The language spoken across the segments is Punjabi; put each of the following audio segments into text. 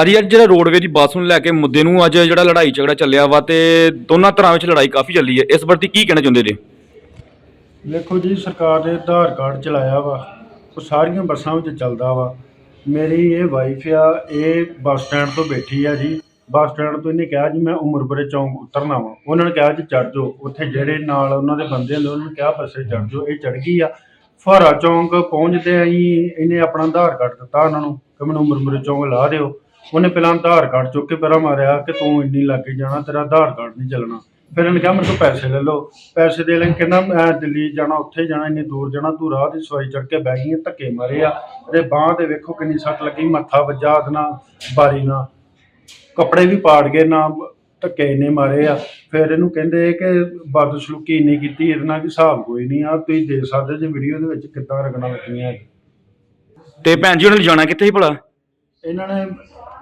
ਭਾਜੀ, ਅੱਜ ਜਿਹੜਾ ਰੋਡਵੇ ਦੀ ਬੱਸ ਨੂੰ ਲੈ ਕੇ ਮੁੱਦੇ ਨੂੰ ਅੱਜ ਜਿਹੜਾ ਲੜਾਈ ਝਗੜਾ ਚੱਲਿਆ ਵਾ ਤੇ ਦੋਨਾਂ ਤਰ੍ਹਾਂ ਵਿੱਚ ਲੜਾਈ ਕਾਫੀ ਚੱਲੀ ਹੈ। ਇਸ ਪ੍ਰਤੀ ਕੀ ਕਹਿਣਾ ਚਾਹੁੰਦੇ ਜੀ? ਦੇਖੋ ਜੀ, ਸਰਕਾਰ ਨੇ ਆਧਾਰ ਕਾਰਡ ਚਲਾਇਆ ਵਾ, ਉਹ ਸਾਰੀਆਂ ਬੱਸਾਂ ਵਿੱਚ ਚੱਲਦਾ ਵਾ। ਮੇਰੀ ਇਹ ਵਾਈਫ ਆ, ਇਹ ਬੱਸ ਸਟੈਂਡ ਤੋਂ ਬੈਠੀ ਆ ਜੀ। ਬੱਸ ਸਟੈਂਡ ਤੋਂ ਇਹਨੇ ਕਿਹਾ ਜੀ, ਮੈਂ ਉਮਰਪੁਰੇ ਚੌਂਕ ਉਤਰਨਾ ਵਾ। ਉਹਨਾਂ ਨੇ ਕਿਹਾ ਜੀ ਚੜ ਜਾਓ। ਉੱਥੇ ਜਿਹੜੇ ਨਾਲ ਉਹਨਾਂ ਦੇ ਬੰਦੇ ਹੁੰਦੇ, ਉਹਨਾਂ ਨੇ ਕਿਹਾ ਬੱਸੇ ਚੜ ਜਾਓ, ਇਹ ਚੜ ਗਈ ਆ। ਫੁਹਾਰਾ ਚੌਂਕ ਪਹੁੰਚਦੇ ਹੀ ਇਹਨੇ ਆਪਣਾ ਆਧਾਰ ਕਾਰਡ ਦਿੱਤਾ ਉਹਨਾਂ ਨੂੰ ਕਿ ਮੈਨੂੰ ਉਮਰਪੁਰੇ ਚੌਂਕ ਲਾ ਦਿਓ। ਉਹਨੇ ਪਹਿਲਾਂ ਆਧਾਰ ਕਾਰਡ ਚੁੱਕ ਕੇ ਪਹਿਲਾਂ ਮਾਰਿਆ ਕਿ ਤੂੰ ਇੰਨੀ ਲੱਗੇ ਜਾਣਾ ਤੇਰਾ ਆਧਾਰ ਕਾਰਡ ਨਹੀਂ ਚੱਲਣਾ। ਫਿਰ ਇਹਨੇ ਕਿਹਾ ਮੇਰੇ ਤੋਂ ਪੈਸੇ ਲੈ ਲਓ। ਪੈਸੇ ਦੇ ਲੈਣ ਕਹਿੰਦਾ ਮੈਂ ਦਿੱਲੀ ਜਾਣਾ ਉੱਥੇ ਜਾਣਾ ਇੰਨੀ ਦੂਰ ਜਾਣਾ ਤੂੰ ਰਾਹ ਦੀ ਸਵਾਰੀ ਚੜ ਕੇ ਬਹਿ ਗਈ ਧੱਕੇ ਮਾਰੇ ਆ। ਤੇ ਬਾਂਹ ਤੇ ਵੇਖੋ ਕਿੰਨੀ ਸੱਟ ਲੱਗੀ ਮੱਥਾ ਵੱਜਾ ਉਹਦੇ ਨਾਲ ਬਾਰੀ ਨਾਲ। ਕੱਪੜੇ ਵੀ ਪਾੜ ਗਏ ਨਾ ਧੱਕੇ ਇੰਨੇ ਮਾਰੇ ਆ। ਫਿਰ ਇਹਨੂੰ ਕਹਿੰਦੇ ਕਿ ਬਦਸਲੂਕੀ ਇੰਨੀ ਕੀਤੀ ਇਹਦੇ ਨਾਲ ਵੀ ਹਿਸਾਬ ਕੋਈ ਨਹੀਂ ਆ। ਤੁਸੀਂ ਦੇਖ ਸਕਦੇ ਜੇ ਵੀਡੀਓ ਦੇ ਵਿੱਚ ਕਿੱਦਾਂ ਰਗਣਾ ਲੱਗੀਆਂ। ਤੇ ਭੈਣ ਜੀ ਉਹਨਾਂ ਨੇ ਜਾਣਾ ਕਿੱਥੇ ਸੀ ਭਲਾ? ਇਹਨਾਂ ਨੇ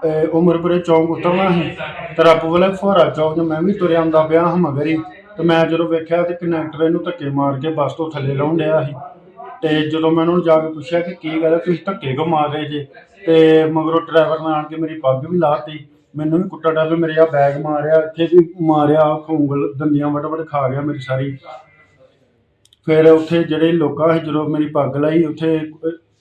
ਅਹ, ਉਮਰਪੁਰੇ ਚੌਂਕ ਉਤਰਨਾ ਸੀ ਤੇ ਰੱਬ ਵਾਲੇ ਫੁਹਾਰਾ ਚੌਂਕ 'ਚ ਮੈਂ ਵੀ ਤੁਰਿਆ ਆਉਂਦਾ ਪਿਆ ਹਾਂ ਮਗਰ ਹੀ ਤੇ ਮੈਂ ਜਦੋਂ ਵੇਖਿਆ ਤੇ ਕਨੈਕਟਰ ਇਹਨੂੰ ਧੱਕੇ ਮਾਰ ਕੇ ਬੱਸ ਤੋਂ ਥੱਲੇ ਲਾਉਣ ਡਿਆ ਸੀ। ਤੇ ਜਦੋਂ ਮੈਂ ਉਹਨਾਂ ਜਾ ਕੇ ਪੁੱਛਿਆ ਕਿ ਕੀ ਗੱਲ ਹੈ ਤੁਸੀਂ ਧੱਕੇ ਕਿਉਂ ਮਾਰ ਰਹੇ ਜੇ? ਤੇ ਮਗਰੋਂ ਡਰਾਈਵਰ ਨੇ ਆਣ ਕੇ ਮੇਰੀ ਪੱਗ ਵੀ ਲਾਤੀ ਮੈਨੂੰ ਵੀ ਕੁੱਟਾ ਡਾਬੇ ਮੇਰੇ ਆ ਬੈਗ ਮਾਰਿਆ ਇੱਥੇ ਵੀ ਮਾਰਿਆ ਉਂਗਲ ਦੰਦੀਆਂ ਵਟ ਵਟ ਖਾ ਗਿਆ ਮੇਰੀ ਸਾਰੀ। ਫਿਰ ਉੱਥੇ ਜਿਹੜੇ ਲੋਕਾਂ ਸੀ ਜਦੋਂ ਮੇਰੀ ਪੱਗ ਲਾਈ ਉੱਥੇ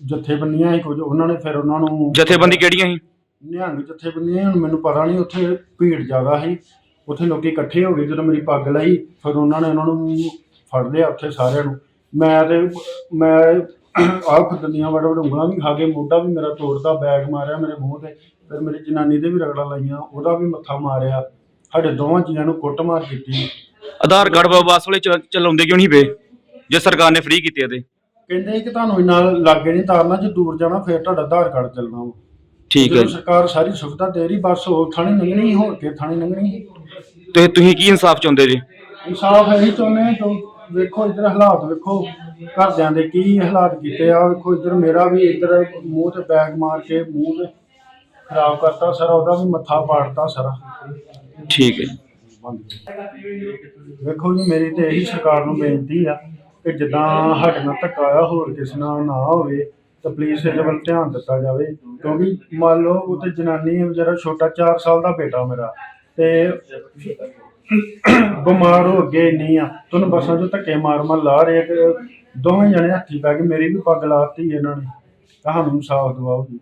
ਜਥੇਬੰਦੀਆਂ ਸੀ ਕੁਝ ਉਹਨਾਂ ਨੇ ਫਿਰ ਉਹਨਾਂ ਨੂੰ ਜਥੇਬੰਦੀ ਕਿਹੜੀਆਂ ਸੀ? ਨਿਹੰਗ ਜਥੇਬੰਦੀਆਂ ਹੁਣ ਮੈਨੂੰ ਪਤਾ ਨਹੀਂ ਉੱਥੇ ਭੀੜ ਜ਼ਿਆਦਾ ਸੀ। ਉੱਥੇ ਲੋਕੀ ਇਕੱਠੇ ਹੋ ਗਏ ਜਦੋਂ ਮੇਰੀ ਪੱਗ ਲਾਈ ਫਿਰ ਉਹਨਾਂ ਨੇ ਉਹਨਾਂ ਨੂੰ ਫੜ ਲਿਆ ਉੱਥੇ ਸਾਰਿਆਂ ਨੂੰ। ਮੈਂ ਤੇ ਮੈਂ ਆਹ ਖਦਨੀਆਂ ਵੜ ਵੜ ਉਂਗਲਾਂ ਵੀ ਖਾ ਕੇ ਮੋਢਾ ਵੀ ਮੇਰਾ ਤੋੜਦਾ ਬੈਗ ਮਾਰਿਆ ਮੇਰੇ ਮੂੰਹ ਤੇ ਫਿਰ ਮੇਰੀ ਜਨਾਨੀ ਦੇ ਵੀ ਰਗੜਾ ਲਾਈਆਂ ਉਹਦਾ ਵੀ ਮੱਥਾ ਮਾਰਿਆ। ਸਾਡੇ ਦੋਵਾਂ ਜੀਆਂ ਨੂੰ ਕੁੱਟਮਾਰ ਕੀਤੀ। ਆਧਾਰ ਕਾਰਡ ਬੱਸ ਵਾਲੇ ਚ- ਚਲਾਉਂਦੇ ਕਿਉਂ ਨਹੀਂ ਪਏ? ਜੇ ਸਰਕਾਰ ਨੇ ਫ੍ਰੀ ਕੀਤੇ ਇਹਦੇ ਕਹਿੰਦੇ ਕਿ ਤੁਹਾਨੂੰ ਇੰਨਾ ਲਾਗੇ ਨਹੀਂ ਤਾਰਨਾ ਜੇ ਦੂਰ ਜਾਣਾ ਫਿਰ ਤੁਹਾਡਾ ਆਧਾਰ ਕਾਰਡ ਚੱਲਣਾ ਵਾ। ਠੀਕ ਹੈ ਜਦੋਂ ਜੀ। ਸਰਕਾਰ ਸਾਰੀ ਸੁਵਿਧਾ ਦੇ ਰਹੀ ਬਸ ਉਹ ਥਾਣੇ ਲੰਘਣੀ ਹੋਰ ਕੇ ਥਾਣੇ ਲੰਘਣੀ ਤੇ ਤੁਸੀਂ ਕੀ ਇਨਸਾਫ ਚਾਹੁੰਦੇ ਜੀ? ਇਨਸਾਫ ਇਹੀ ਚਾਹੁੰਦੇ ਹਾਂ ਵੇਖੋ ਇੱਧਰ ਹਾਲਾਤ ਵੇਖੋ ਘਰਦਿਆਂ ਦੇ ਕੀ ਹਾਲਾਤ ਕੀਤੇ ਆ ਵੇਖੋ ਇੱਧਰ ਮੇਰਾ ਵੀ ਇੱਧਰ ਮੂੰਹ ਤੇ ਬੈਗ ਮਾਰ ਕੇ ਮੂੰਹ ਤੇ ਖਰਾਬ ਕਰਤਾ ਸਾਰਾ ਉਹਦਾ ਵੀ ਮੱਥਾ ਪਾੜਤਾ ਸਾਰਾ। ਠੀਕ ਹੈ। ਜੀ ਵੇਖੋ ਜੀ ਮੇਰੀ ਤੇ ਇਹੀ ਸਰਕਾਰ ਨੂੰ ਬੇਨਤੀ ਆ ਕਿ ਜਿੱਦਾਂ ਸਾਡੇ ਨਾਲ ਧੱਕਾ ਹੋਇਆ ਹੋਰ ਕਿਸੇ ਨਾਲ ਨਾ ਹੋਵੇ ਤਾਂ ਪਲੀਜ਼ ਇਹਦੇ ਵੱਲ ਧਿਆਨ ਦਿੱਤਾ ਜਾਵੇ, ਕਿਉਂਕਿ ਮੰਨ ਲਓ ਉਹ ਤੇ ਜਨਾਨੀ ਹੈ, ਵਿਚਾਰਾ ਛੋਟਾ 4 ਸਾਲ ਦਾ ਬੇਟਾ ਮੇਰਾ, ਤੇ ਬਿਮਾਰ ਹੋ ਅੱਗੇ ਇੰਨੀ ਆ, ਤੁਹਾਨੂੰ ਬੱਸਾਂ 'ਚੋਂ ਧੱਕੇ ਮਾਰ ਮਾਰ ਲਾ ਰਹੇ ਆ ਦੋਵੇਂ ਜਣੇ ਹੱਥੀ ਪੈ ਕੇ ਮੇਰੀ ਵੀ ਪੱਗ ਲਾਤੀ ਇਹਨਾਂ ਨੇ ਤੁਹਾਨੂੰ ਸਾਫ਼ ਦਿਵਾਓ ਜੀ।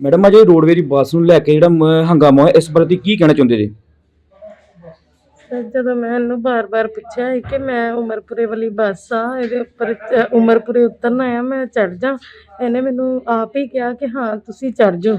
ਮੈਡਮ, ਅਜੇ ਰੋਡਵੇਰੀ ਬੱਸ ਨੂੰ ਲੈ ਕੇ ਜਿਹੜਾ ਮ- ਹੰਗਾਮਾ ਹੋਇਆ, ਇਸ ਪ੍ਰਤੀ ਕੀ ਕਹਿਣਾ ਚਾਹੁੰਦੇ ਜੀ? ਜਦੋਂ ਮੈਂ ਇਹਨੂੰ ਬਾਰ-ਬਾਰ ਪੁੱਛਿਆ ਸੀ ਕਿ ਮੈਂ ਉਮਰਪੁਰੇ ਵਾਲੀ ਬੱਸ ਆ, ਇਹਦੇ ਉੱਪਰ ਉਮਰਪੁਰੇ ਉਤਰਨਾ ਆ ਮੈਂ ਚੜ੍ਹ ਜਾ। ਇਹਨੇ ਮੈਨੂੰ ਆਪ ਹੀ ਕਿਹਾ ਕਿ ਹਾਂ, ਤੁਸੀਂ ਚੜ੍ਹ ਜਾਓ।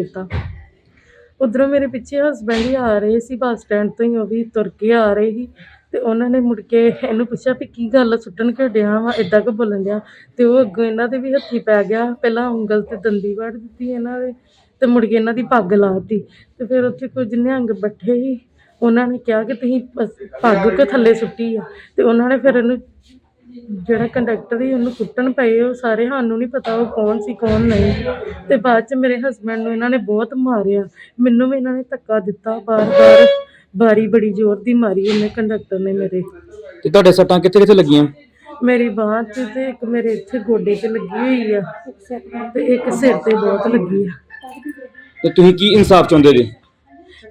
ਦਿੱਤਾ ਉਧਰੋਂ ਮੇਰੇ ਪਿੱਛੇ ਹਸਬੈਂਡ ਹੀ ਆ ਰਹੇ ਸੀ ਬੱਸ ਸਟੈਂਡ ਤੋਂ ਹੀ ਉਹ ਵੀ ਤੁਰ ਕੇ ਆ ਰਹੇ ਸੀ। ਤੇ ਉਹਨਾਂ ਨੇ ਮੁੜ ਕੇ ਇਹਨੂੰ ਪੁੱਛਿਆ ਵੀ ਕੀ ਗੱਲ ਆ, ਸੁੱਟਣ ਕਿਉਂ ਡਿਆ ਵਾ ਇਦਾਂ ਕਿ ਬੋਲਣ ਡਿਆ। ਤੇ ਉਹ ਅੱਗੋਂ ਇਹਨਾਂ ਦੇ ਵੀ ਹੱਥੀ ਪੈ ਗਿਆ। ਪਹਿਲਾਂ ਉਂਗਲ ਤੇ ਦੰਦੀ ਵੜ ਦਿੱਤੀ ਇਹਨਾਂ ਦੇ ਤੇ ਮੁੜ ਕੇ ਇਹਨਾਂ ਦੀ ਪੱਗ ਲਾਤੀ ਤੇ ਫਿਰ ਉੱਥੇ ਕੁਝ ਨਿਹੰਗ ਬੈਠੇ ਸੀ। ਉਹਨਾਂ ਨੇ ਕਿਹਾ ਕਿ ਤੁਸੀਂ ਬਸ ਪੱਗ ਕਿਉਂ ਥੱਲੇ ਸੁੱਟੀ ਆ? ਤੇ ਉਹਨਾਂ ਨੇ ਫਿਰ ਇਹਨੂੰ ਜਿਹੜਾ ਕੰਡਕਟਰ ਸੀ ਉਹਨੂੰ ਕੁੱਟਣ ਪਏ ਉਹ ਸਾਰੇ ਸਾਨੂੰ ਨਹੀਂ ਪਤਾ ਉਹ ਕੌਣ ਸੀ ਕੌਣ ਨਹੀਂ। ਤੇ ਬਾਅਦ ਚ ਮੇਰੇ ਹਸਬੰਡ ਨੂੰ ਇਹਨਾਂ ਨੇ ਬਹੁਤ ਮਾਰਿਆ। ਮੈਨੂੰ ਵੀ ਇਹਨਾਂ ਨੇ ਧੱਕਾ ਦਿੱਤਾ ਬਾਰ-ਬਾਰ। ਬਾਰੀ ਬੜੀ ਜ਼ੋਰ ਦੀ ਮਾਰੀ ਉਹਨੇ ਕੰਡਕਟਰ ਨੇ ਮੇਰੇ। ਤੇ ਤੁਹਾਡੇ ਸੱਟਾਂ ਕਿੱਥੇ ਕਿੱਥੇ ਲੱਗੀਆਂ? ਮੇਰੀ ਬਾਂਹ 'ਚ ਤੇ ਇੱਕ ਮੇਰੇ ਇੱਥੇ ਗੋਡੇ 'ਤੇ ਲੱਗੀ ਹੋਈ ਆ। ਤੇ ਇੱਕ ਸਿਰ ਤੇ ਬਹੁਤ ਲੱਗੀ ਆ। ਤੇ ਤੁਸੀਂ ਕੀ ਇਨਸਾਫ ਚਾਹੁੰਦੇ ਜੀ?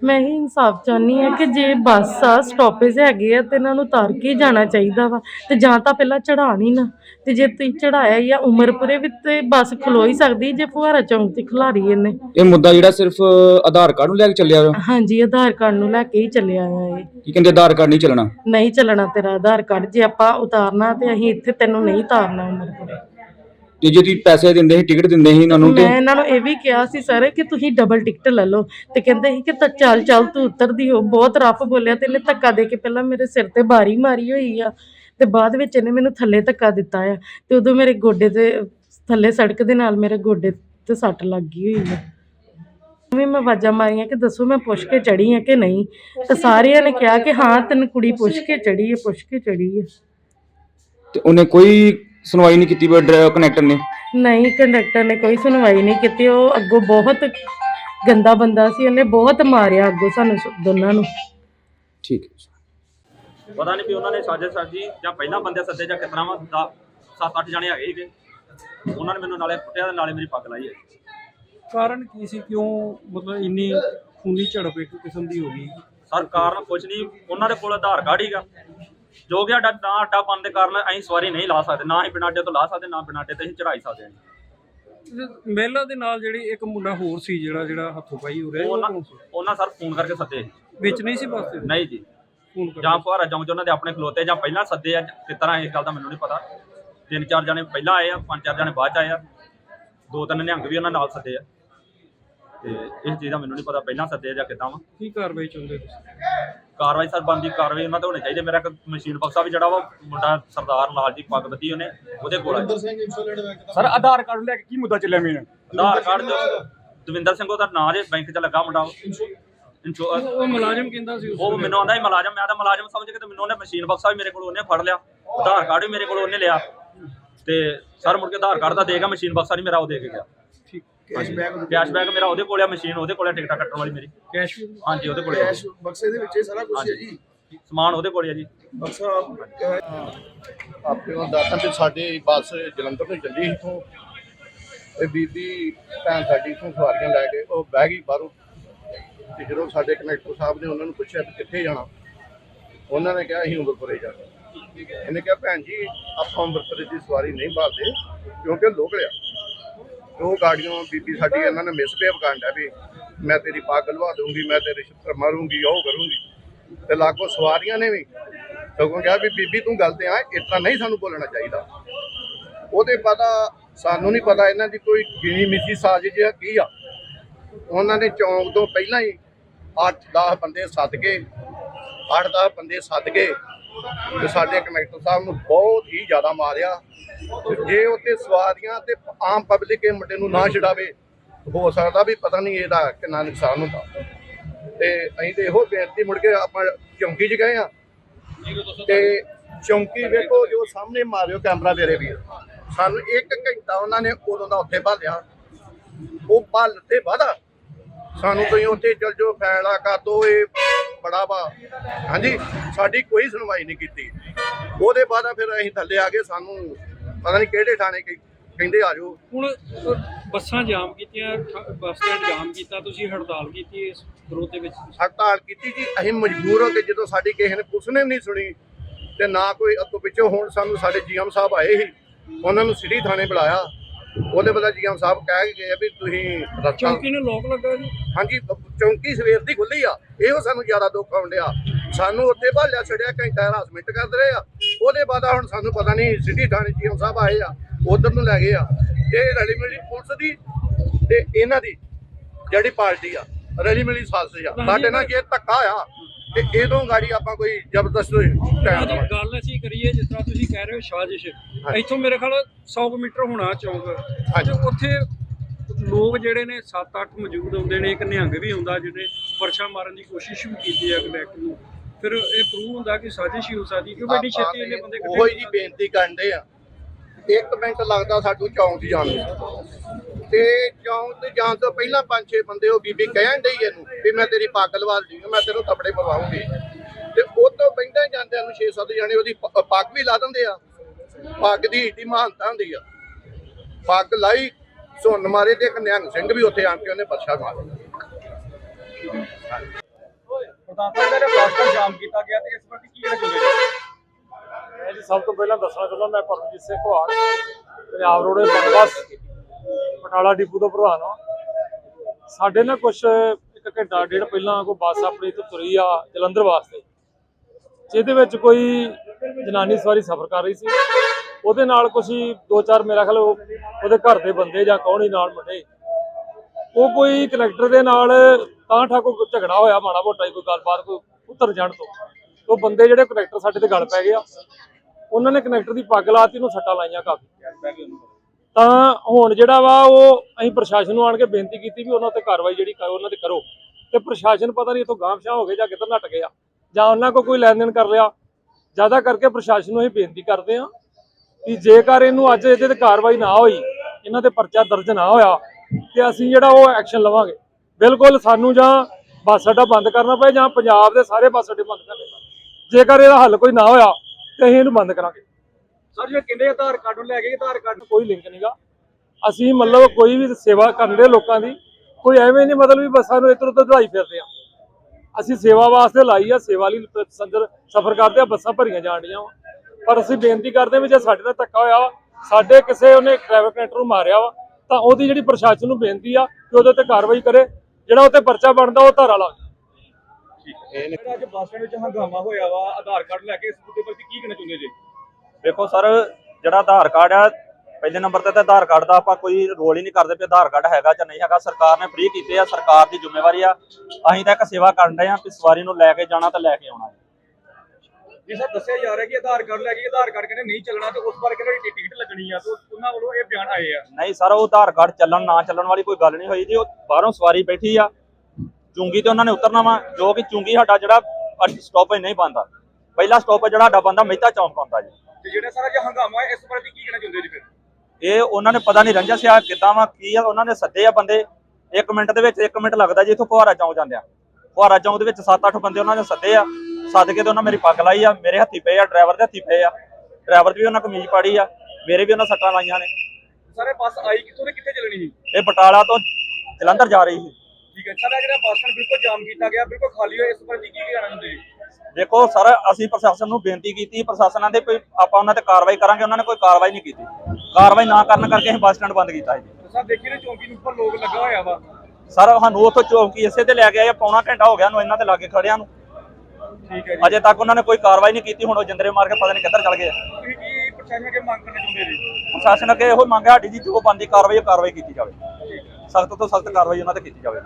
ਮੈਂ ਹੀ ਇਨਸਾਫ ਚਾਹੁੰਦੀ ਆ ਕਿ ਜੇ ਬੱਸ ਆ ਸਟਾਪੇਜ ਹੈਗੇ ਆ ਤੇ ਇਹਨਾਂ ਨੂੰ ਉਤਾਰ ਕੇ ਹੀ ਜਾਣਾ ਚਾਹੀਦਾ ਵਾ। ਤੇ ਜਾਂ ਤਾਂ ਪਹਿਲਾਂ ਚੜਾ ਨਹੀਂ ਨਾ। ਤੇ ਜੇ ਤੁਸੀਂ ਚੜਾਇਆ ਜਾਂ ਉਮਰਪੁਰੇ ਵਿੱਚ ਤੇ ਬੱਸ ਖਲੋ ਹੀ ਸਕਦੀ ਜੇ ਫੁਹਾਰਾ ਚੌਂਕ 'ਚ ਖਲਾਰੀ ਇਹਨੇ। ਇਹ ਮੁੱਦਾ ਜਿਹੜਾ ਸਿਰਫ ਆਧਾਰ ਕਾਰਡ ਨੂੰ ਲੈ ਕੇ ਚੱਲਿਆ ਵਾ? ਹਾਂਜੀ ਆਧਾਰ ਕਾਰਡ ਨੂੰ ਲੈ ਕੇ ਹੀ ਚੱਲਿਆ ਆ ਇਹ। ਕੀ ਕਹਿੰਦੇ ਆਧਾਰ ਕਾਰਡ ਨਹੀਂ ਚੱਲਣਾ? ਨਹੀਂ ਚੱਲਣਾ ਤੇਰਾ ਆਧਾਰ ਕਾਰਡ। ਜੇ ਆਪਾਂ ਉਤਾਰਨਾ ਤੇ ਅਸੀਂ ਇੱਥੇ ਤੈਨੂੰ ਨਹੀਂ ਉਤਾਰਨਾ ਉਮਰਪੁਰੇ। ਤੇ ਜੇ ਤੁਸੀਂ ਪੈਸੇ ਦਿੰਦੇ ਸੀ ਟਿਕਟ ਦਿੰਦੇ ਸੀ ਇਹਨਾਂ ਨੂੰ ਤੇ ਮੈਂ ਇਹਨਾਂ ਨੂੰ ਇਹ ਵੀ ਕਿਹਾ ਸੀ ਸਰ ਕਿ ਤੁਸੀਂ ਡਬਲ ਟਿਕਟ ਲੈ ਲਓ। ਤੇ ਕਹਿੰਦੇ ਸੀ ਕਿ ਤਾਂ ਚੱਲ ਚੱਲ ਤੂੰ ਉਤਰਦੀ ਹੋ। ਬਹੁਤ ਰਫ ਬੋਲਿਆ ਤੇ ਇਹਨੇ ਧੱਕਾ ਦੇ ਕੇ ਪਹਿਲਾਂ ਮੇਰੇ ਸਿਰ ਤੇ ਬਾਰੀ ਮਾਰੀ ਹੋਈ ਆ ਤੇ ਬਾਅਦ ਵਿੱਚ ਇਹਨੇ ਮੈਨੂੰ ਥੱਲੇ ਧੱਕਾ ਦਿੱਤਾ ਆ ਤੇ ਉਦੋਂ ਮੇਰੇ ਗੋਡੇ ਤੇ ਥੱਲੇ ਸੜਕ ਦੇ ਨਾਲ ਮੇਰੇ ਗੋਡੇ ਤੇ ਸੱਟ ਲੱਗ ਗਈ ਹੋਈ ਆ। ਵੀ ਮੈਂ ਆਵਾਜ਼ਾਂ ਮਾਰੀਆਂ ਕਿ ਦੱਸੋ ਮੈਂ ਪੁੱਛ ਕੇ ਚੜੀ ਆ ਕਿ ਨਹੀਂ? ਤੇ ਸਾਰਿਆਂ ਨੇ ਕਿਹਾ ਕਿ ਹਾਂ ਤੈਨੂੰ ਕੁੜੀ ਪੁੱਛ ਕੇ ਚੜੀ ਹੈ ਪੁੱਛ ਕੇ ਚੜੀ ਹੈ ਤੇ ਉਹਨੇ ਕੋਈ ਸੁਣਵਾਈ ਨਹੀਂ ਕੀਤੀ ਕਨੈਕਟਰ ਨੇ? ਨਹੀਂ ਕੰਡਕਟਰ ਨੇ ਕੋਈ ਸੁਣਵਾਈ ਨਹੀਂ ਕੀਤੀ। ਉਹ ਅੱਗੋਂ ਬਹੁਤ ਗੰਦਾ ਬੰਦਾ ਸੀ। ਉਹਨੇ ਬਹੁਤ ਮਾਰਿਆ ਅੱਗੋਂ ਸਾਨੂੰ ਸ- ਦੋਨਾਂ ਨੂੰ। ਠੀਕ ਹੈ। ਪਤਾ ਨਹੀਂ ਵੀ ਉਹਨਾਂ ਨੇ ਸਾਜੇ ਸਾਜੀ ਜਾਂ ਪਹਿਲਾਂ ਬੰਦੇ ਸੱਦੇ ਜਾਂ ਕਿਤਨਾ ਵਾ। ਦਾ ਸੱਤ ਅੱਠ ਜਣੇ ਹੈਗੇ ਸੀਗੇ। ਉਹਨਾਂ ਨੇ ਮੈਨੂੰ ਨਾਲੇ ਕੁੱਟਿਆ ਤੇ ਨਾਲੇ ਮੇਰੀ ਪੱਗ ਲਾਈ ਹੈ। ਕਾਰਨ ਕੀ ਸੀ? ਕਿਉਂ ਮਤਲਬ ਇੰਨੀ ਖੂਨੀ ਝੜਪ ਇੱਕ ਕਿਸਮ ਦੀ ਹੋ ਗਈ? ਸਰ ਕਾਰਨ ਕੁਝ ਨਹੀਂ। ਉਹਨਾਂ ਦੇ ਕੋਲ ਆਧਾਰ ਕਾਰਡ ਹੀਗਾ। ਜੋ ਕਿ ਸਾਡਾ ਨਾ ਅੱਡਾ ਪਾਉਣ ਦੇ ਕਾਰਨ ਅਸੀਂ ਸਵਾਰੀ ਨਹੀਂ ਲਾ ਸਕਦੇ ਨਾ ਹੀ ਬਿਨਾਂ ਤੋਂ ਲਾ ਸਕਦੇ ਨਾ ਬਿਨਾਂ ਤੇ ਅਸੀਂ ਚੜਾਈ ਸਕਦੇ ਹਾਂ। ਮਹਿਲਾ ਦੇ ਨਾਲ ਜਿਹੜੀ ਇੱਕ ਮੁੰਡਾ ਹੋਰ ਸੀ ਜਿਹੜਾ ਜਿਹੜਾ ਹੱਥੋਂ ਪਾਈ ਹੋ ਰਿਹਾ ਉਹ ਉਹਨਾਂ ਸਰ ਫੋਨ ਕਰਕੇ ਸੱਦੇ ਵਿੱਚ ਨਹੀਂ ਸੀ ਬੱਸ? ਨਹੀਂ ਜੀ। ਫੋਨ ਜਾਂ ਫੁਹਾਰਾ 'ਚ ਉਹਨਾਂ ਦੇ ਆਪਣੇ ਖਲੋਤੇ ਜਾਂ ਪਹਿਲਾਂ ਸੱਦੇ ਆ ਕਿਸ ਤਰ੍ਹਾਂ ਇਸ ਗੱਲ ਦਾ ਮੈਨੂੰ ਨਹੀਂ ਪਤਾ। ਤਿੰਨ ਚਾਰ ਜਣੇ ਪਹਿਲਾਂ ਆਏ ਆ ਪੰਜ ਚਾਰ ਜਣੇ ਬਾਅਦ ਚ ਆਏ ਆ। ਦੋ ਤਿੰਨ ਨਿਹੰਗ ਵੀ ਉਹਨਾਂ ਨਾਲ ਸੱਦੇ ਆ। ਤੇ ਇਸ ਚੀਜ਼ ਦਾ ਮੈਨੂੰ ਨਹੀਂ ਪਤਾ ਪਹਿਲਾਂ ਸੱਦੇ ਆ ਜਾਂ ਕਿੱਦਾਂ ਵਾ। ਕੀ ਕਾਰਵਾਈ ਚਾਹੁੰਦੇ ਤੁਸੀਂ? ਕਾਰਵਾਈ ਸਰ ਬੰਦੀ ਕਾਰਵਾਈ ਉਹਨਾਂ ਤੇ ਹੋਣੀ ਚਾਹੀਦੀ ਮੇਰਾ ਇੱਕ ਮਸ਼ੀਨ ਬਕਸਾ ਵੀ ਜਿਹੜਾ ਵਾ ਮੁੰਡਾ ਸਰਦਾਰ ਲਾਲ ਜੀ ਪੱਗ ਬੱਧੀ ਉਹਨੇ ਉਹਦੇ ਕੋਲ ਆ। ਸਰ ਆਧਾਰ ਕਾਰਡ ਲੈ ਕੇ ਕੀ ਮੁੱਦਾ ਚੱਲਿਆ ਮੇਨ ਆਧਾਰ ਕਾਰਡ ਜੋ ਦਵਿੰਦਰ ਸਿੰਘ ਉਹਦਾ ਨਾਂ ਜੇ ਬੈਂਕ 'ਚ ਲੱਗਾ ਮੁੰਡਾ। ਉਹ ਮੁਲਾਜ਼ਮ ਕਹਿੰਦਾ ਸੀ ਉਸ ਉਹ। ਮੈਨੂੰ ਆਂਦਾ ਸੀ ਮੁਲਾਜ਼ਮ ਮੈਂ ਤਾਂ ਮੁਲਾਜ਼ਮ ਸਮਝ ਕੇ ਤੇ ਮੈਨੂੰ ਉਹਨੇ ਮਸ਼ੀਨ ਬਕਸਾ ਵੀ ਮੇਰੇ ਕੋਲ ਉਹਨੇ ਫੜ ਲਿਆ। ਆਧਾਰ ਕਾਰਡ ਵੀ ਮੇਰੇ ਕੋਲ ਉਹਨੇ ਲਿਆ। ਤੇ ਸਰ ਮੁੜ ਕੇ ਆਧਾਰ ਕਾਰਡ ਦਾ ਦੇਗਾ ਮਸ਼ੀਨ ਬਕਸਾ ਨਹੀਂ ਮੇਰਾ ਉਹ ਦੇ ਕੇ ਗਿਆ। ਠੀਕ ਕੈਸ਼ ਬੈਕ ਮੇਰਾ ਉਹਦੇ ਕੋਲ ਆ ਮਸ਼ੀਨ ਉਹਦੇ ਕੋਲ ਆ ਟਿਕਟਾਂ ਕੱਟਣ ਵਾਲੀ ਮੇਰੀ। ਕੈਸ਼ ਵੀ। ਹਾਂਜੀ ਉਹਦੇ ਕੋਲ ਆ। ਕੈਸ਼ ਬਕਸੇ ਦੇ ਵਿੱਚ ਇਹ ਸਾਰਾ ਕੁਝ ਹੈ ਜੀ। ਸਮਾਨ ਉਹਦੇ ਕੋਲ ਆ ਜੀ। ਬਕਸਾ ਆਪਣੇ ਨੂੰ ਦੱਸਦਾ ਵੀ ਸਾਡੇ ਬੱਸ ਜਲੰਧਰ ਤੋਂ ਚੱਲੀ ਸੀ ਇੱਥੋਂ। ਇਹ ਬੀਬੀ ਭੈਣ ਸਾਡੀ ਇੱਥੋਂ ਸਵਾਰੀਆਂ ਲੈ ਕੇ ਉਹ ਬਹਿ ਗਈ ਬਾਹਰੋਂ। ਤੇ ਜਦੋਂ ਸਾਡੇ ਕਨੈਕਟਰ ਸਾਹਿਬ ਨੇ ਉਹਨਾਂ ਨੂੰ ਪੁੱਛਿਆ ਵੀ ਕਿੱਥੇ ਜਾਣਾ ਉਹਨਾਂ ਨੇ ਕਿਹਾ ਅਸੀਂ ਉਮਰਪੁਰੇ ਜਾਣਾ। ਇਹਨੇ ਕਿਹਾ ਭੈਣ ਜੀ ਆਪਾਂ ਉਮਰਪੁਰੇ ਦੀ ਸਵਾਰੀ ਨਹੀਂ ਭਾਲਦੇ ਕਿਉਂਕਿ ਲੋਕ ਲਿਆ ਉਹ ਗਾੜੀਆਂ ਬੀਬੀ ਸਾਡੀ, ਇਹਨਾਂ ਨੇ ਮਿਸਬਿਹੇਵ ਕਰਨ ਡਿਆ ਵੀ ਮੈਂ ਤੇਰੀ ਪੱਗ ਲਵਾ ਦੂੰਗੀ ਮੈਂ ਤੇਰੇ ਛਿੱਤਰ ਮਾਰੂੰਗੀ, ਉਹ ਕਰੂੰਗੀ। ਤੇ ਲਾਗੋ ਸਵਾਰੀਆਂ ਨੇ ਵੀ ਸਗੋਂ ਕਿਹਾ ਵੀ ਬੀਬੀ ਤੂੰ ਗਲਤ ਆ, ਇਤਨਾ ਨਹੀਂ ਸਾਨੂੰ ਬੋਲਣਾ ਚਾਹੀਦਾ। ਉਹਦੇ ਪਤਾ ਸਾਨੂੰ ਨਹੀਂ ਪਤਾ ਇਹਨਾਂ ਦੀ ਕੋਈ ਗਿਣੀ ਮਿੱਥੀ ਸਾਜ਼ਿਸ਼ ਆ, ਕੀ ਆ। ਉਹਨਾਂ ਨੇ ਚੌਂਕ ਤੋਂ ਪਹਿਲਾਂ ਹੀ 8-10 ਬੰਦੇ ਸੱਦ ਕੇ 8-10 ਬੰਦੇ ਸੱਦ ਕੇ ਤੇ ਸਾਡੇ ਕਨੈਕਟਰ ਸਾਹਿਬ ਨੂੰ ਬਹੁਤ ਹੀ ਜ਼ਿਆਦਾ ਮਾਰਿਆ। ਜੇ ਉੱਤੇ ਸਵਾਰੀਆਂ ਤੇ ਆਮ ਪਬਲਿਕ ਇਹ ਮੁੰਡੇ ਨੂੰ ਨਾ ਛਡਾਵੇ, ਹੋ ਸਕਦਾ ਵੀ ਪਤਾ ਨਹੀਂ ਇਹਦਾ ਕਿੰਨਾ ਨੁਕਸਾਨ ਹੁੰਦਾ। ਤੇ ਅਸੀਂ ਤੇ ਇਹੋ ਬੇਨਤੀ ਮੁੜ ਕੇ ਆਪਾਂ ਚੌਂਕੀ 'ਚ ਗਏ ਆ ਤੇ ਚੌਂਕੀ ਵੇਖੋ ਜੋ ਸਾਹਮਣੇ ਮਾਰਿਓ ਕੈਮਰਾ ਮੇਰੇ ਵੀਰ। ਸਾਨੂੰ 1 ਘੰਟਾ ਉਹਨਾਂ ਨੇ ਉਦੋਂ ਦਾ ਉੱਥੇ ਭਾਲਿਆ। ਉਹ ਭਾਲ ਤੇ ਵਾਦਾ ਸਾਨੂੰ ਤੁਸੀਂ ਉੱਥੇ ਚਲ ਜਾਓ, ਫੈਸਲਾ ਕਰ ਦੋ ਇਹ। ਬੜਾ ਵਾ। ਹਾਂਜੀ ਸਾਡੀ ਕੋਈ ਸੁਣਵਾਈ ਨਹੀਂ ਕੀਤੀ। ਉਹਦੇ ਬਾਅਦ ਫਿਰ ਅਸੀਂ ਥੱਲੇ ਆ ਗਏ ਸਾਨੂੰ ਪਤਾ ਨਹੀਂ ਕਿਹੜੇ ਥਾਣੇ ਕਹਿ- ਕਹਿੰਦੇ ਆ ਜਾਓ। ਹੁਣ ਅ, ਬੱਸਾਂ ਜਾਮ ਕੀਤੀਆਂ ਠ- ਬੱਸ ਸਟੈਂਡ ਜਾਮ ਕੀਤਾ ਤੁਸੀਂ ਹੜਤਾਲ ਕੀਤੀ ਇਸ ਵਿਰੋਧ ਦੇ ਵਿੱਚ? ਹੜਤਾਲ ਕੀਤੀ ਜੀ ਅਸੀਂ ਮਜਬੂਰ ਹੋ ਕੇ ਜਦੋਂ ਸਾਡੀ ਕਿਸੇ ਨੇ ਪੁਲਿਸ ਨੇ ਵੀ ਨਹੀਂ ਸੁਣੀ ਤੇ ਨਾ ਕੋਈ ਅੱਗੋਂ ਪਿੱਛੋਂ ਹੁਣ ਸਾਨੂੰ ਸਾਡੇ ਜੀਐਮ ਸਾਹਿਬ ਆਏ ਸੀ ਉਹਨਾਂ ਨੂੰ ਸਿਟੀ ਥਾਣੇ ਬੁਲਾਇਆ। ਉਹਦੇ ਬਦਲੇ ਜੀਐਮ ਸਾਹਿਬ ਕਹਿ ਕੇ ਗਏ ਆ ਵੀ ਤੁਸੀਂ ਰਸਤਾ ਚੌਂਕੀ ਨੂੰ ਲੋਕ ਲੱਗਾ ਜੀ। ਹਾਂਜੀ ਚੌਂਕੀ ਸਵੇਰ ਦੀ ਖੁੱਲੀ ਆ। ਇਹੋ ਸਾਨੂੰ ਜ਼ਿਆਦਾ ਦੁੱਖ ਆਉਂਦਿਆ ਸਾਨੂੰ ਉੱਥੇ ਭਾਲਿਆ ਛੜਿਆ ਘੰਟਾ ਹਰਾਸਮੈਂਟ ਕਰਦੇ ਰਹੇ ਆ। ਉਹਦੇ ਬਾਅਦ ਹੁਣ ਸਾਨੂੰ ਪਤਾ ਨਹੀਂ ਸਿਟੀ ਥਾਣੇ ਜੀਐਮ ਸਾਹਿਬ ਆਏ ਆ ਉਧਰ ਨੂੰ ਲੈ ਗਏ ਆ। ਇਹ ਰਲੀ ਮਿਲੀ ਪੁਲਿਸ ਦੀ ਤੇ ਇਹਨਾਂ ਦੀ ਜਿਹੜੀ ਪਾਰਟੀ ਆ ਰਲੀ ਮਿਲੀ ਸਾਜ਼ਿਸ਼ ਆ। ਸਾਡੇ ਨਾਲ ਜੇ ਧੱਕਾ ਆ ਤੇ ਇਹਦੋਂ ਗਾੜੀ ਆਪਾਂ ਕੋਈ ਜ਼ਬਰਦਸਤ ਟਾਈਮ ਜੀ ਗੱਲ ਅਸੀਂ ਕਰੀਏ ਜਿਸ ਤਰ੍ਹਾਂ ਤੁਸੀਂ ਕਹਿ ਰਹੇ ਹੋ ਸਾਜ਼ਿਸ਼। ਇੱਥੋਂ ਮੇਰੇ ਖਿਆਲ 100 ਕੁ ਮੀਟਰ ਹੋਣਾ ਚੌਂਕ। ਹਾਂਜੀ। ਤੇ ਉੱਥੇ ਲੋਕ ਜਿਹੜੇ ਨੇ 7-8 ਮੌਜੂਦ ਹੁੰਦੇ ਨੇ ਇੱਕ ਨਿਹੰਗ ਵੀ ਹੁੰਦਾ ਜਿਹਨੇ ਪਰਛਾ ਮਾਰਨ ਦੀ ਕੋਸ਼ਿਸ਼ ਵੀ ਕੀਤੀ ਹੈ ਕਨੈਕਟ ਨੂੰ। ਫਿਰ ਇਹ ਪ੍ਰੂਵ ਹੁੰਦਾ ਕਿ ਸਾਜ਼ਿਸ਼ ਹੀ ਹੋ ਸਕਦੀ ਕਿਉਂਕਿ ਐਡੀ ਛੇਤੀ ਇਹਨੇ ਬੰਦੇ ਉਹੀ ਜੀ ਬੇਨਤੀ ਕਰਦੇ ਆ। ਇੱਕ ਮਿੰਟ ਲੱਗਦਾ ਸਾਨੂੰ ਚੌਂਕ 'ਚ ਜਾਣ ਨੂੰ। ਤੇ ਚੌਂਕ ਤੇ ਜਾਣ ਤੋਂ ਪਹਿਲਾਂ ਪੰਜ ਛੇ ਬੰਦੇ ਉਹ ਬੀਬੀ ਕਹਿਣ ਡਈ ਇਹਨੂੰ ਵੀ ਮੈਂ ਤੇਰੀ ਪੱਗ ਲਵਾ ਲਈ ਮੈਂ ਤੈਨੂੰ ਕੱਪੜੇ ਪਵਾਉਂਗੀ। ਤੇ ਉਹ ਤੋਂ ਬੈਂਦਾ ਜਾਂਦਿਆਂ ਨੂੰ 6-7 ਜਾਣੇ ਉਹਦੀ ਪ- ਪੱਗ ਵੀ ਲਾ ਦਿੰਦੇ ਆ। ਪੱਗ ਦੀ ਏਡੀ ਮਹਾਨਤਾ ਹੁੰਦੀ ਆ। ਪੱਗ ਲਾਈ ਸੁਣ ਮਾਰੇ ਤੇ ਇੱਕ ਨਿਹੰਗ ਸਿੰਘ ਵੀ ਉੱਥੇ ਆ ਕੇ ਉਹਨੇ ਬੱਚਾ ਮਾਰਿਆ ਪ੍ਰਧਾਨ ਸਾਹਿਬ ਜਿਹੜਾ ਬੱਸ ਜਾਮ ਕੀਤਾ ਗਿਆ ਤੇ ਇਸ ਵਾਰ ਕੀ ਕਹਿਣਾ ਮੈਂ ਜੀ ਸਭ ਤੋਂ ਪਹਿਲਾਂ ਦੱਸਣਾ ਚਾਹੁੰਦਾ ਮੈਂ ਪਰਮਜੀਤ ਸਿੰਘ ਘਵਾੜ ਪੰਜਾਬ ਰੋਡ ਦੇ ਬੰਦਬਸ ਪਟਾਲਾ ਡਿਪੂ ਤੋਂ ਪ੍ਰਧਾਨ ਹਾਂ। ਸਾਡੇ ਨਾਲ ਕੁਝ ਇੱਕ ਘੰਟਾ, ਡੇਢ ਪਹਿਲਾਂ ਕੋਈ ਬੱਸ ਆਪਣੀ ਇੱਥੋਂ ਤੁਰੀ ਆ ਜਲੰਧਰ ਵਾਸਤੇ। ਜਿਹਦੇ ਵਿੱਚ ਕੋਈ ਜਨਾਨੀ ਸਵਾਰੀ ਸਫ਼ਰ ਕਰ ਰਹੀ ਸੀ। ਉਹਦੇ ਨਾਲ ਕੁਝ ਦੋ ਚਾਰ ਮੇਰਾ ਖਿਆਲ ਉਹਦੇ ਘਰ ਦੇ ਬੰਦੇ ਜਾਂ ਕੌਣ ਹੀ ਨਾਲ ਮੁੰਡੇ। ਉਹ ਕੋਈ ਕਨੈਕਟਰ ਦੇ ਨਾਲ ਤਾਂ ਠਾਕੋ ਝਗੜਾ ਹੋਇਆ, ਮਾੜਾ ਮੋਟਾ ਹੀ ਕੋਈ ਗੱਲਬਾਤ, ਕੋਈ ਉਤਰ ਜਾਣ ਤੋਂ। ਉਹ ਬੰਦੇ ਜਿਹੜੇ ਕਨੈਕਟਰ ਸਾਡੇ ਤੇ ਗੱਲ ਪੈ ਗਿਆ ਉਹਨਾਂ ਨੇ ਕਨੈਕਟਰ ਦੀ ਪੱਗ ਲਾਤੀ, ਉਹਨੂੰ ਸੱਟਾਂ ਲਾਈਆਂ ਕਾਫੀ। ਤਾਂ ਹੁਣ ਜਿਹੜਾ ਵਾ ਉਹ ਅਸੀਂ ਪ੍ਰਸ਼ਾਸਨ ਨੂੰ ਆਣ ਕੇ ਬੇਨਤੀ ਕੀਤੀ ਵੀ ਉਹਨਾਂ ਤੇ ਕਾਰਵਾਈ ਜਿਹੜੀ ਕਰੋ ਉਹਨਾਂ ਤੇ ਕਰੋ। ਤੇ ਪ੍ਰਸ਼ਾਸਨ ਪਤਾ ਨਹੀਂ ਇਥੋਂ ਗਾਂਵਸ਼ਾ ਹੋ ਗਏ ਜਾਂ ਕਿੱਧਰ ਨੱਟ ਗਿਆ ਜਾਂ ਉਹਨਾਂ ਕੋ ਕੋਈ ਲੈਣ ਦੇਣ ਕਰ ਲਿਆ। ਜ਼ਿਆਦਾ ਕਰਕੇ ਪ੍ਰਸ਼ਾਸਨ ਨੂੰ ਅਸੀਂ ਬੇਨਤੀ ਕਰਦੇ ਹਾਂ ਕਿ ਜੇਕਰ ਇਹਨੂੰ ਅੱਜ ਇਹਦੇ ਤੇ ਕਾਰਵਾਈ ਨਾ ਹੋਈ, ਇਹਨਾਂ ਤੇ ਪਰਚਾ ਦਰਜ ਨਾ ਹੋਇਆ, ਤੇ ਅਸੀਂ ਜਿਹੜਾ ਉਹ ਐਕਸ਼ਨ ਲਵਾਂਗੇ। ਬਿਲਕੁਲ ਸਾਨੂੰ ਜਾਂ ਬੱਸ ਅੱਡਾ ਬੰਦ ਕਰਨਾ ਪਏ ਜਾਂ ਪੰਜਾਬ ਦੇ ਸਾਰੇ ਬੱਸ ਅੱਡੇ ਬੰਦ ਕਰਨੇ ਪਏ। ਜੇਕਰ ਇਹਦਾ ਹੱਲ ਕੋਈ ਨਾ ਹੋਇਆ, ਤੇ ਅਸੀਂ ਇਹਨੂੰ ਬੰਦ ਕਰਾਂਗੇ। ਸਰ ਜੇ ਕਹਿੰਦੇ ਆਧਾਰ ਕਾਰਡ ਨੂੰ ਲੈ ਕੇ ਆਧਾਰ ਕਾਰਡ ਕੋਈ ਲਿੰਕ ਨਹੀਂਗਾ ਅਸੀਂ ਮਤਲਬ ਕੋਈ ਵੀ ਸੇਵਾ ਕਰਨ ਦੇ ਲੋਕਾਂ ਦੀ ਕੋਈ ਐਵੇਂ ਨਹੀਂ ਮਤਲਬ ਵੀ ਬੱਸਾਂ ਨੂੰ ਇੱਧਰ ਉੱਧਰ ਦੜਾਈ ਫਿਰਦੇ ਆ। ਅਸੀਂ ਸੇਵਾ ਵਾਸਤੇ ਲਾਈ ਆ ਸੇਵਾ ਲਈ ਸੰਦਰ ਸਫ਼ਰ ਕਰਦੇ ਆ ਬੱਸਾਂ ਭਰੀਆਂ ਜਾਣ ਡੀਆਂ ਵਾ। ਪਰ ਅਸੀਂ ਬੇਨਤੀ ਕਰਦੇ ਵੀ ਜੇ ਸਾਡੇ ਨਾਲ ਧੱਕਾ ਹੋਇਆ ਵਾ ਸਾਡੇ ਕਿਸੇ ਉਹਨੇ ਡਰਾਈਵਰ ਕੰਡਕਟਰ ਨੂੰ ਮਾਰਿਆ ਵਾ ਤਾਂ ਉਹਦੀ ਜਿਹੜੀ ਪ੍ਰਸ਼ਾਸਨ ਨੂੰ ਬੇਨਤੀ ਆ ਕਿ ਉਹਦੇ ਤੇ ਕਾਰਵਾਈ ਕਰੇ ਜਿਹੜਾ ਉੱਤੇ ਪਰਚਾ ਬਣਦਾ ਉਹ ਧਾਰਾ ਲਾ ਅੱਜ ਬੱਸ ਸਟੈਂਡ ਵਿੱਚ ਹੰਗਾਮਾ ਹੋਇਆ ਵਾ ਆਧਾਰ ਕਾਰਡ ਲੈ ਕੇ ਇਸ ਮੁੱਦੇ ਪਰ ਕੀ ਕਹਿਣਾ ਚਾਹੁੰਦੇ ਜੀ? ਵੇਖੋ ਸਰ ਜਿਹੜਾ ਆਧਾਰ ਕਾਰਡ ਆ ਪਹਿਲੇ ਨੰਬਰ ਤੇ ਤਾਂ ਆਧਾਰ ਕਾਰਡ ਦਾ ਆਪਾਂ ਕੋਈ ਰੋਲ ਹੀ ਨਹੀਂ ਕਰਦੇ ਵੀ ਆਧਾਰ ਕਾਰਡ ਹੈਗਾ ਜਾਂ ਨਹੀਂ ਹੈਗਾ। ਸਰਕਾਰ ਨੇ ਫ੍ਰੀ ਕੀਤੇ ਆ ਸਰਕਾਰ ਦੀ ਜ਼ਿੰਮੇਵਾਰੀ ਆ। ਅਸੀਂ ਤਾਂ ਇੱਕ ਸੇਵਾ ਕਰਨ ਰਹੇ ਆ ਕਿ ਸਵਾਰੀ ਨੂੰ ਲੈ ਕੇ ਜਾਣਾ ਤਾਂ ਲੈ ਕੇ ਆਉਣਾ। ਜੀ ਸਰ ਦੱਸਿਆ ਜਾ ਰਿਹਾ ਕਿ ਆਧਾਰ ਕਾਰਡ ਲੈ ਕੇ ਆਧਾਰ ਕਾਰਡ ਕਹਿੰਦੇ ਨਹੀਂ ਚੱਲਣਾ ਤੇ ਉਸ ਬਾਰੇ ਕਹਿੰਦੇ ਟਿਕਟ ਲੱਗਣੀ ਆ ਤੇ ਉਹਨਾਂ ਵੱਲੋਂ ਇਹ ਬਿਆਨ ਆਏ ਆ। ਨਹੀਂ ਸਰ ਉਹ ਆਧਾਰ ਕਾਰਡ ਚੱਲਣ ਨਾ ਚੱਲਣ ਵਾਲੀ ਕੋਈ ਗੱਲ ਨਹੀਂ ਹੋਈ ਜੀ। ਉਹ ਬਾਹਰੋਂ ਸਵਾਰੀ ਬੈਠੀ ਆ। ਚੁੰਗੀ ਤੇ ਉਹਨਾਂ ਨੇ ਉਤਰਨਾ ਵਾ ਜੋ ਕਿ ਚੁੰਗੀ ਸਾਡਾ ਜਿਹੜਾ ਸਟਾਪੇਜ ਨਹੀਂ ਬੰਦਾ ਪਹਿਲਾ ਸਟਾਪੇਜ ਜਿਹੜਾ ਸਾਡਾ ਬੰਦਾ ਮਹਿਤਾ ਚੌਂਕ ਆਉਂਦਾ ਜੀ। ਤੇ ਜਿਹੜਾ ਸਾਰਾ ਜੇ ਹੰਗਾਮਾ ਹੈ ਇਸ ਬਾਰੇ ਕੀ ਕਹਿਣਾ ਚਾਹੁੰਦੇ ਜੀ ਫਿਰ? ਇਹ ਉਹਨਾਂ ਨੇ ਪਤਾ ਨਹੀਂ ਰੰਜਾ ਸਿਆ ਕਿੱਦਾਂ ਵਾ ਕੀ ਆ ਉਹਨਾਂ ਨੇ ਸੱਦੇ ਆ ਬੰਦੇ। 1 ਮਿੰਟ ਦੇ ਵਿੱਚ 1 ਮਿੰਟ ਲੱਗਦਾ ਜੀ ਇੱਥੋਂ ਫੁਹਾਰਾ ਚੌਂਕ ਜਾਂਦੇ ਆ ਫੁਹਾਰਾ ਚੌਂਕ ਦੇ ਵਿੱਚ 7-8 ਬੰਦੇ ਉਹਨਾਂ ਨੇ ਸੱਦੇ ਆ। ਸੱਦ ਕੇ ਤੇ ਉਹਨਾਂ ਮੇਰੀ ਪੱਗ ਲਾਈ ਆ ਮੇਰੇ ਹੱਥੀ ਪਏ ਆ ਡਰਾਈਵਰ ਦੇ ਹੱਥੀ ਪਏ ਆ। ਡਰਾਈਵਰ ਦੀ ਵੀ ਉਹਨਾਂ ਕਮੀਜ਼ ਪਾੜੀ ਆ ਮੇਰੇ ਵੀ ਉਹਨਾਂ ਸੱਟਾਂ ਲਾਈਆਂ ਨੇ। ਸਾਰੇ ਬੱਸ ਆਈ ਕਿੱਥੋਂ ਤੇ ਕਿੱਥੇ ਚੱਲਣੀ ਸੀ? ਇਹ ਬਟਾਲਾ ਤੋਂ ਜਲੰਧਰ ਜਾ ਰਹੀ ਸੀ। ਠੀਕ ਹੈ ਸਾਰਾ ਜਿਹੜਾ ਬੱਸ ਸਟੈਂਡ ਬਿਲਕੁਲ ਜਾਮ ਕੀਤਾ ਗਿਆ ਬਿਲਕੁਲ ਖਾਲੀ ਹੋਇਆ ਇਸ ਬਾਰੇ ਕੀ ਕਹਿਣਾ ਚਾਹੁੰਦੇ ਜੀ ਦੇਖੋ ਸਰ ਅਸੀਂ ਪ੍ਰਸ਼ਾਸਨ ਨੂੰ ਬੇਨਤੀ ਕੀਤੀ ਪ੍ਰਸ਼ਾਸਨਾਂ ਦੇ ਕੋਈ ਆਪਾਂ ਉਹਨਾਂ ਤੇ ਕਾਰਵਾਈ ਕਰਾਂਗੇ ਉਹਨਾਂ ਨੇ ਕੋਈ ਕਾਰਵਾਈ ਨਹੀਂ ਕੀਤੀ। ਕਾਰਵਾਈ ਨਾ ਕਰਨ ਕਰਕੇ ਅਸੀਂ ਬੱਸ ਸਟੈਂਡ ਬੰਦ ਕੀਤਾ ਜੀ। ਸਰ ਦੇਖੀ ਨੇ ਚੌਂਕੀ ਦੇ ਉੱਪਰ ਲੋਕ ਲੱਗਾ ਹੋਇਆ ਵਾ? ਸਰ ਸਾਨੂੰ ਉੱਥੋਂ ਚੌਂਕੀ ਇਸੇ ਤੇ ਲੈ ਕੇ ਆਏ ਪੌਣਾ ਘੰਟਾ ਹੋ ਗਿਆ ਨੂੰ ਇਹਨਾਂ ਤੇ ਲਾਗੇ ਖੜਿਆਂ ਨੂੰ। ਠੀਕ ਹੈ ਜੀ। ਅਜੇ ਤੱਕ ਉਹਨਾਂ ਨੇ ਕੋਈ ਕਾਰਵਾਈ ਨਹੀਂ ਕੀਤੀ ਹੁਣ ਉਹ ਜਿੰਦਰੇ ਮਾਰ ਕੇ ਪਤਾ ਨਹੀਂ ਕਿੱਧਰ ਚਲ ਗਏ। ਤੁਸੀਂ ਕੀ ਪ੍ਰਸ਼ਾਸਨ ਅੱਗੇ ਮੰਗ ਕਰਨਾ ਚਾਹੁੰਦੇ ਜੀ? ਪ੍ਰਸ਼ਾਸਨ ਅੱਗੇ ਇਹੋ ਮੰਗ ਹੈ ਸਾਡੀ ਜੀ ਜੋ ਬੰਦੀ ਕਾਰਵਾਈ ਉਹ ਕਾਰਵਾਈ ਕੀਤੀ ਜਾਵੇ। ਸਖਤ ਤੋਂ ਸਖਤ ਕਾਰਵਾਈ ਉਹਨਾਂ ਤੇ ਕੀਤੀ ਜਾਵੇ।